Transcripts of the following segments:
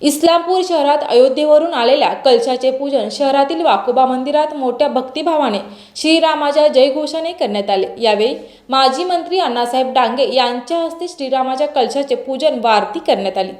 इस्लामपूर शहरात अयोध्येवरून आलेल्या कलशाचे पूजन शहरातील वाकोबा मंदिरात मोठ्या भक्तिभावाने श्रीरामाच्या जयघोषाने करण्यात आले. यावेळी माजी मंत्री अण्णासाहेब डांगे यांच्या हस्ते श्रीरामाच्या कलशाचे पूजन व आरती करण्यात आली.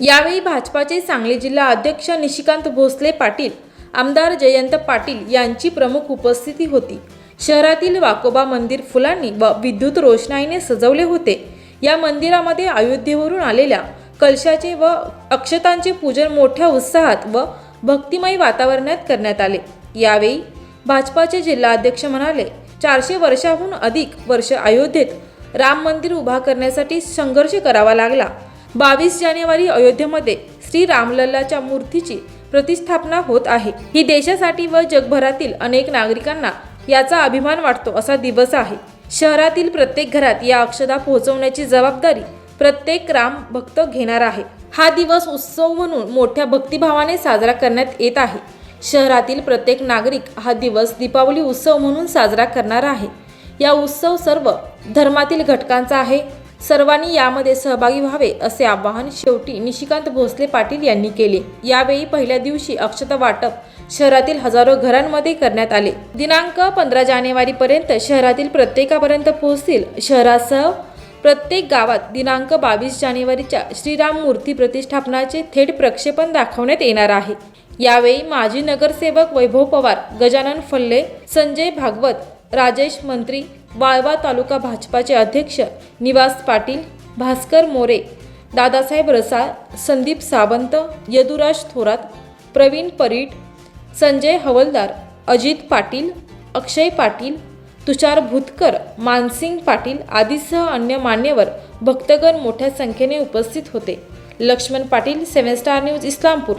यावेळी भाजपाचे सांगली जिल्हा अध्यक्ष निशिकांत भोसले पाटील आमदार जयंत पाटील यांची प्रमुख उपस्थिती होती. शहरातील वाकोबा मंदिर फुलांनी व विद्युत रोषणाईने सजवले होते. या मंदिरामध्ये अयोध्येवरून आलेल्या कलशाचे व अक्षतांचे पूजन मोठ्या उत्साहात व भक्तिमय वातावरणात करण्यात आले. यावेळी भाजपाचे जिल्हाध्यक्ष म्हणाले चारशे वर्षाहून अधिक वर्ष अयोध्येत राम मंदिर उभा करण्यासाठी संघर्ष करावा लागला. बावीस जानेवारी अयोध्येमध्ये श्री रामलल्लाच्या मूर्तीची प्रतिष्ठापना होत आहे. ही देशासाठी व जगभरातील अनेक नागरिकांना याचा अभिमान वाटतो असा दिवस आहे. शहरातील प्रत्येक घरात या अक्षता पोहोचवण्याची जबाबदारी प्रत्येक राम भक्त घेणार आहे. हा दिवस उत्सव म्हणून मोठ्या भक्तिभावाने साजरा करण्यात येत आहे. शहरातील प्रत्येक नागरिक हा दिवस दीपावली उत्सव म्हणून साजरा करणार आहे. या उत्सव सर्व धर्मातील घटकांचा आहे. सर्वांनी यामध्ये सहभागी व्हावे असे आवाहन शेवटी निशिकांत भोसले पाटील यांनी केले. यावेळी पहिल्या दिवशी अक्षता वाटप शहरातील हजारो घरांमध्ये करण्यात आले. दिनांक पंधरा जानेवारीपर्यंत शहरातील प्रत्येकापर्यंत पोहोचतील शहरासह प्रत्येक गावात दिनांक बावीस जानेवारीच्या श्रीराम मूर्ती प्रतिष्ठापनाचे थेट प्रक्षेपण दाखवण्यात येणार आहे. यावेळी माजी नगरसेवक वैभव पवार गजानन फल्ले संजय भागवत राजेश मंत्री वाळवा तालुका भाजपाचे अध्यक्ष निवास पाटील भास्कर मोरे दादासाहेब रसाळ संदीप सावंत यदुराज थोरात प्रवीण परीट संजय हवलदार अजित पाटील अक्षय पाटील तुषार भुतकर मानसिंग पाटील आदीसह अन्य मान्यवर भक्तगण मोठ्या संख्येने उपस्थित होते. Laxman Patil seven star news Islampur.